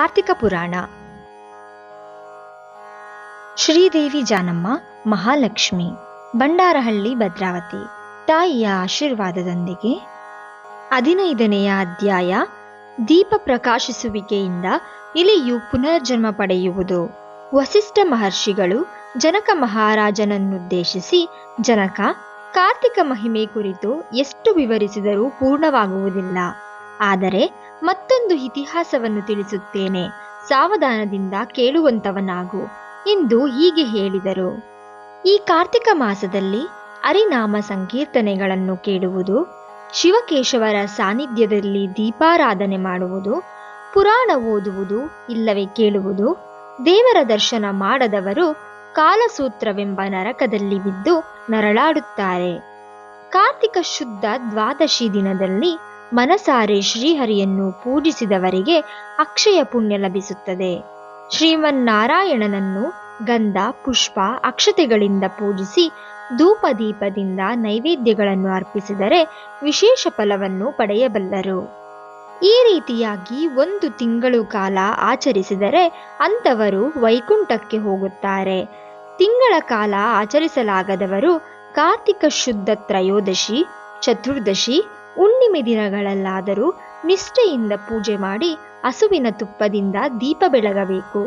ಕಾರ್ತಿಕ ಪುರಾಣ. ಶ್ರೀದೇವಿ ಜಾನಮ್ಮ, ಮಹಾಲಕ್ಷ್ಮಿ ಬಂಡಾರಹಳ್ಳಿ ಭದ್ರಾವತಿ. ತಾಯಿಯ ಆಶೀರ್ವಾದದೊಂದಿಗೆ ಹದಿನೈದನೆಯ ಅಧ್ಯಾಯ ದೀಪ ಪ್ರಕಾಶಿಸುವಿಕೆಯಿಂದ ಇಲಿಯು ಪುನರ್ಜನ್ಮ ಪಡೆಯುವುದು. ವಸಿಷ್ಠ ಮಹರ್ಷಿಗಳು ಜನಕ ಮಹಾರಾಜನನ್ನುದ್ದೇಶಿಸಿ ಜನಕ ಕಾರ್ತಿಕ ಮಹಿಮೆ ಕುರಿತು ಎಷ್ಟು ವಿವರಿಸಿದರೂ ಪೂರ್ಣವಾಗುವುದಿಲ್ಲ. ಆದರೆ ಮತ್ತೊಂದು ಇತಿಹಾಸವನ್ನು ತಿಳಿಸುತ್ತೇನೆ. ಸಾವಧಾನದಿಂದ ಕೇಳುವಂತವನಾಗು. ಎಂದು ಹೀಗೆ ಹೇಳಿದರು. ಈ ಕಾರ್ತಿಕ ಮಾಸದಲ್ಲಿ ಅರಿನಾಮ ಸಂಕೀರ್ತನೆಗಳನ್ನು ಕೇಳುವುದು, ಶಿವಕೇಶವರ ಸಾನ್ನಿಧ್ಯದಲ್ಲಿ ದೀಪಾರಾಧನೆ ಮಾಡುವುದು, ಪುರಾಣ ಓದುವುದು ಇಲ್ಲವೇ ಕೇಳುವುದು, ದೇವರ ದರ್ಶನ ಮಾಡದವರು ಕಾಲಸೂತ್ರವೆಂಬ ನರಕದಲ್ಲಿ ಬಿದ್ದು ನರಳಾಡುತ್ತಾರೆ. ಕಾರ್ತಿಕ ಶುದ್ಧ ದ್ವಾದಶಿ ದಿನದಲ್ಲಿ ಮನಸಾರೆ ಶ್ರೀಹರಿಯನ್ನು ಪೂಜಿಸಿದವರಿಗೆ ಅಕ್ಷಯ ಪುಣ್ಯ ಲಭಿಸುತ್ತದೆ. ಶ್ರೀಮನ್ನಾರಾಯಣನನ್ನು ಗಂಧ, ಪುಷ್ಪ, ಅಕ್ಷತೆಗಳಿಂದ ಪೂಜಿಸಿ ಧೂಪದೀಪದಿಂದ ನೈವೇದ್ಯಗಳನ್ನು ಅರ್ಪಿಸಿದರೆ ವಿಶೇಷ ಫಲವನ್ನು ಪಡೆಯಬಲ್ಲರು. ಈ ರೀತಿಯಾಗಿ ಒಂದು ತಿಂಗಳು ಕಾಲ ಆಚರಿಸಿದರೆ ಅಂಥವರು ವೈಕುಂಠಕ್ಕೆ ಹೋಗುತ್ತಾರೆ. ತಿಂಗಳ ಕಾಲ ಆಚರಿಸಲಾಗದವರು ಕಾರ್ತಿಕ ಶುದ್ಧ ತ್ರಯೋದಶಿ, ಚತುರ್ದಶಿ ಹುಣ್ಣಿಮೆ ದಿನಗಳಲ್ಲಾದರೂ ನಿಷ್ಠೆಯಿಂದ ಪೂಜೆ ಮಾಡಿ ಹಸುವಿನ ತುಪ್ಪದಿಂದ ದೀಪ ಬೆಳಗಬೇಕು.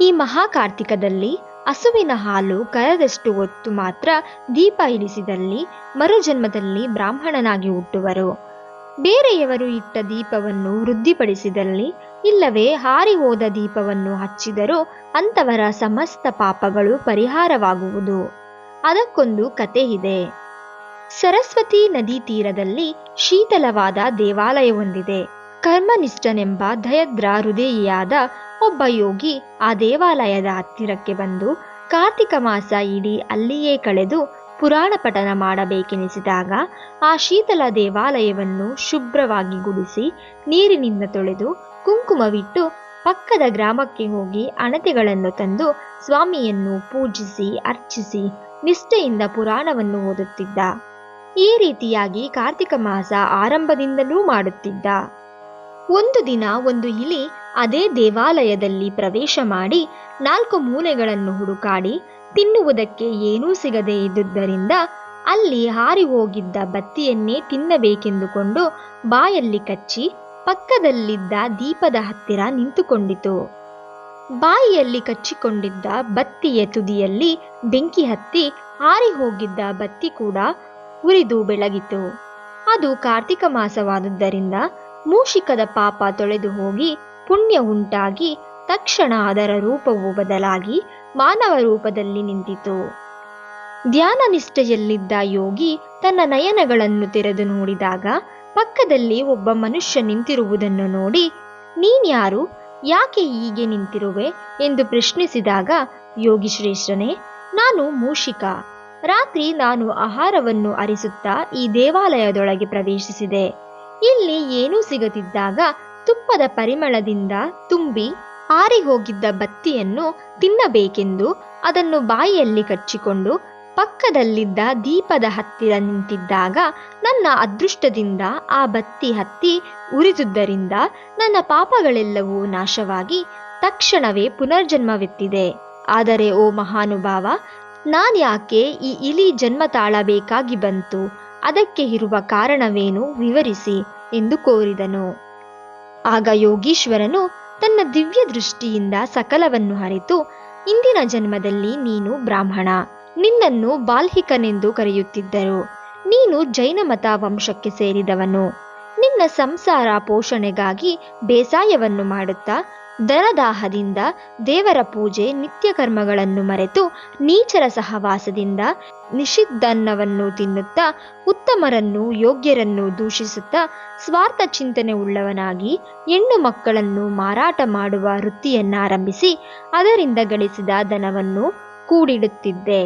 ಈ ಮಹಾಕಾರ್ತಿಕದಲ್ಲಿ ಹಸುವಿನ ಹಾಲು ಕರೆದಷ್ಟು ಹೊತ್ತು ಮಾತ್ರ ದೀಪ ಇರಿಸಿದಲ್ಲಿ ಮರುಜನ್ಮದಲ್ಲಿ ಬ್ರಾಹ್ಮಣನಾಗಿ ಹುಟ್ಟುವರು. ಬೇರೆಯವರು ಇಟ್ಟ ದೀಪವನ್ನು ವೃದ್ಧಿಪಡಿಸಿದಲ್ಲಿ ಇಲ್ಲವೇ ಹಾರಿ ಹೋದ ದೀಪವನ್ನು ಹಚ್ಚಿದರೂ ಅಂಥವರ ಸಮಸ್ತ ಪಾಪಗಳು ಪರಿಹಾರವಾಗುವುದು. ಅದಕ್ಕೊಂದು ಕತೆ ಇದೆ ಸರಸ್ವತಿ ನದಿ ತೀರದಲ್ಲಿ ಶೀತಲವಾದ ದೇವಾಲಯವೊಂದಿದೆ. ಕರ್ಮನಿಷ್ಠನೆಂಬ ದಯದ್ರ ಹೃದಯಿಯಾದ ಒಬ್ಬ ಯೋಗಿ ಆ ದೇವಾಲಯದ ಹತ್ತಿರಕ್ಕೆ ಬಂದು ಕಾರ್ತಿಕ ಮಾಸ ಇಡೀ ಅಲ್ಲಿಯೇ ಕಳೆದು ಪುರಾಣ ಪಠನ ಮಾಡಬೇಕೆನಿಸಿದಾಗ ಆ ಶೀತಲ ದೇವಾಲಯವನ್ನು ಶುಭ್ರವಾಗಿ ಗುಡಿಸಿ ನೀರಿನಿಂದ ತೊಳೆದು ಕುಂಕುಮವಿಟ್ಟು ಪಕ್ಕದ ಗ್ರಾಮಕ್ಕೆ ಹೋಗಿ ಅಣತೆಗಳನ್ನು ತಂದು ಸ್ವಾಮಿಯನ್ನು ಪೂಜಿಸಿ ಅರ್ಚಿಸಿ ನಿಷ್ಠೆಯಿಂದ ಪುರಾಣವನ್ನು ಓದುತ್ತಿದ್ದ. ಈ ರೀತಿಯಾಗಿ ಕಾರ್ತಿಕ ಮಾಸ ಆರಂಭದಿಂದಲೂ ಮಾಡುತ್ತಿದ್ದ. ಒಂದು ದಿನ ಒಂದು ಇಲಿ ಅದೇ ದೇವಾಲಯದಲ್ಲಿ ಪ್ರವೇಶ ಮಾಡಿ ನಾಲ್ಕು ಮೂಲೆಗಳನ್ನು ಹುಡುಕಾಡಿ ತಿನ್ನುವುದಕ್ಕೆ ಏನೂ ಸಿಗದೇ ಇದ್ದುದರಿಂದ ಅಲ್ಲಿ ಹಾರಿ ಹೋಗಿದ್ದ ಬತ್ತಿಯನ್ನೇ ತಿನ್ನಬೇಕೆಂದುಕೊಂಡು ಬಾಯಲ್ಲಿ ಕಚ್ಚಿ ಪಕ್ಕದಲ್ಲಿದ್ದ ದೀಪದ ಹತ್ತಿರ ನಿಂತುಕೊಂಡಿತು. ಬಾಯಿಯಲ್ಲಿ ಕಚ್ಚಿಕೊಂಡಿದ್ದ ಬತ್ತಿಯ ತುದಿಯಲ್ಲಿ ಬೆಂಕಿ ಹತ್ತಿ ಹಾರಿ ಹೋಗಿದ್ದ ಬತ್ತಿ ಕೂಡ ಉರಿದು ಬೆಳಗಿತು. ಅದು ಕಾರ್ತಿಕ ಮಾಸವಾದುದರಿಂದ ಮೂಷಿಕದ ಪಾಪ ತೊಳೆದು ಹೋಗಿ ಪುಣ್ಯ ಉಂಟಾಗಿ ತಕ್ಷಣ ಅದರ ರೂಪವು ಬದಲಾಗಿ ಮಾನವ ರೂಪದಲ್ಲಿ ನಿಂತಿತು. ಧ್ಯಾನ ನಿಷ್ಠೆಯಲ್ಲಿದ್ದ ಯೋಗಿ ತನ್ನ ನಯನಗಳನ್ನು ತೆರೆದು ನೋಡಿದಾಗ ಪಕ್ಕದಲ್ಲಿ ಒಬ್ಬ ಮನುಷ್ಯ ನಿಂತಿರುವುದನ್ನು ನೋಡಿ, ನೀನ್ಯಾರು? ಯಾಕೆ ಹೀಗೆ ನಿಂತಿರುವೆ? ಎಂದು ಪ್ರಶ್ನಿಸಿದಾಗ, ಯೋಗಿ ಶ್ರೇಷ್ಠನೇ, ನಾನು ಮೂಷಿಕ. ರಾತ್ರಿ ನಾನು ಆಹಾರವನ್ನು ಅರಿಸುತ್ತಾ ಈ ದೇವಾಲಯದೊಳಗೆ ಪ್ರವೇಶಿಸಿದೆ. ಇಲ್ಲಿ ಏನೂ ಸಿಗದಿದ್ದಾಗ ತುಪ್ಪದ ಪರಿಮಳದಿಂದ ತುಂಬಿ ಆರಿ ಹೋಗಿದ್ದ ಬತ್ತಿಯನ್ನು ತಿನ್ನಬೇಕೆಂದು ಅದನ್ನು ಬಾಯಿಯಲ್ಲಿ ಕಚ್ಚಿಕೊಂಡು ಪಕ್ಕದಲ್ಲಿದ್ದ ದೀಪದ ಹತ್ತಿರ ನಿಂತಿದ್ದಾಗ ನನ್ನ ಅದೃಷ್ಟದಿಂದ ಆ ಬತ್ತಿ ಹತ್ತಿ ಉರಿದುದರಿಂದ ನನ್ನ ಪಾಪಗಳೆಲ್ಲವೂ ನಾಶವಾಗಿ ತಕ್ಷಣವೇ ಪುನರ್ಜನ್ಮವೆತ್ತಿದೆ. ಆದರೆ ಓ ಮಹಾನುಭಾವ ನಾನ್ಯಾಕೆ ಈ ಇಲಿ ಜನ್ಮ ತಾಳಬೇಕಾಗಿ ಬಂತು? ಅದಕ್ಕೆ ಇರುವ ಕಾರಣವೇನು ವಿವರಿಸಿ ಎಂದು ಕೋರಿದನು. ಆಗ ಯೋಗೀಶ್ವರನು ತನ್ನ ದಿವ್ಯ ದೃಷ್ಟಿಯಿಂದ ಸಕಲವನ್ನು ಅರಿತು, ಇಂದಿನ ಜನ್ಮದಲ್ಲಿ ನೀನು ಬ್ರಾಹ್ಮಣ, ನಿನ್ನನ್ನು ಬಾಲ್ಹಿಕನೆಂದು ಕರೆಯುತ್ತಿದ್ದರು. ನೀನು ಜೈನ ಮತ ವಂಶಕ್ಕೆ ಸೇರಿದವನು. ನಿನ್ನ ಸಂಸಾರ ಪೋಷಣೆಗಾಗಿ ಬೇಸಾಯವನ್ನು ಮಾಡುತ್ತಾ ದನದಾಹದಿಂದ ದೇವರ ಪೂಜೆ, ನಿತ್ಯ ಕರ್ಮಗಳನ್ನು ಮರೆತು ನೀಚರ ಸಹವಾಸದಿಂದ ನಿಷಿದ್ಧನ್ನವನ್ನು ತಿನ್ನುತ್ತಾ ಉತ್ತಮರನ್ನು ಯೋಗ್ಯರನ್ನು ದೂಷಿಸುತ್ತಾ ಸ್ವಾರ್ಥ ಚಿಂತನೆ ಉಳ್ಳವನಾಗಿ ಹೆಣ್ಣು ಮಕ್ಕಳನ್ನು ಮಾರಾಟ ಮಾಡುವ ವೃತ್ತಿಯನ್ನಾರಂಭಿಸಿ ಅದರಿಂದ ಗಳಿಸಿದ ಧನವನ್ನು ಕೂಡಿಡುತ್ತಿದ್ದೆ.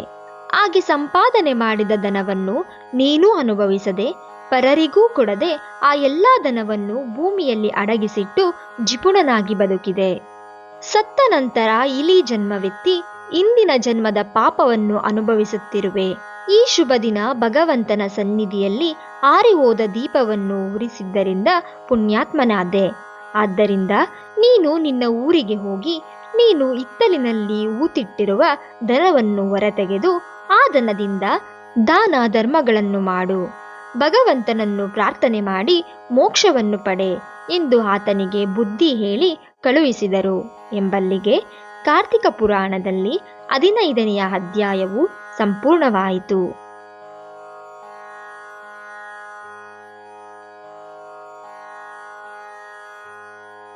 ಹಾಗೆ ಸಂಪಾದನೆ ಮಾಡಿದ ಧನವನ್ನು ನೀನೂ ಅನುಭವಿಸದೆ ಪರರಿಗೂ ಕೊಡದೆ ಆ ಎಲ್ಲಾ ಧನವನ್ನು ಭೂಮಿಯಲ್ಲಿ ಅಡಗಿಸಿಟ್ಟು ಜಿಪುಣನಾಗಿ ಬದುಕಿದೆ. ಸತ್ತ ನಂತರ ಇಲಿ ಜನ್ಮವೆತ್ತಿ ಇಂದಿನ ಜನ್ಮದ ಪಾಪವನ್ನು ಅನುಭವಿಸುತ್ತಿರುವೆ. ಈ ಶುಭ ದಿನ ಭಗವಂತನ ಸನ್ನಿಧಿಯಲ್ಲಿ ಆರಿ ಹೋದ ದೀಪವನ್ನು ಉರಿಸಿದ್ದರಿಂದ ಪುಣ್ಯಾತ್ಮನಾದೆ. ಆದ್ದರಿಂದ ನೀನು ನಿನ್ನ ಊರಿಗೆ ಹೋಗಿ ನೀನು ಇತ್ತಲಿನಲ್ಲಿ ಊತಿಟ್ಟಿರುವ ದನವನ್ನು ಹೊರತೆಗೆದು ಆ ದನದಿಂದ ದಾನ ಧರ್ಮಗಳನ್ನು ಮಾಡು. ಭಗವಂತನನ್ನು ಪ್ರಾರ್ಥನೆ ಮಾಡಿ ಮೋಕ್ಷವನ್ನು ಪಡೆ ಎಂದು ಆತನಿಗೆ ಬುದ್ಧಿ ಹೇಳಿ ಕಳುಹಿಸಿದರು. ಎಂಬಲ್ಲಿಗೆ ಕಾರ್ತಿಕ ಪುರಾಣದಲ್ಲಿ ಹದಿನೈದನೆಯ ಅಧ್ಯಾಯವು ಸಂಪೂರ್ಣವಾಯಿತು.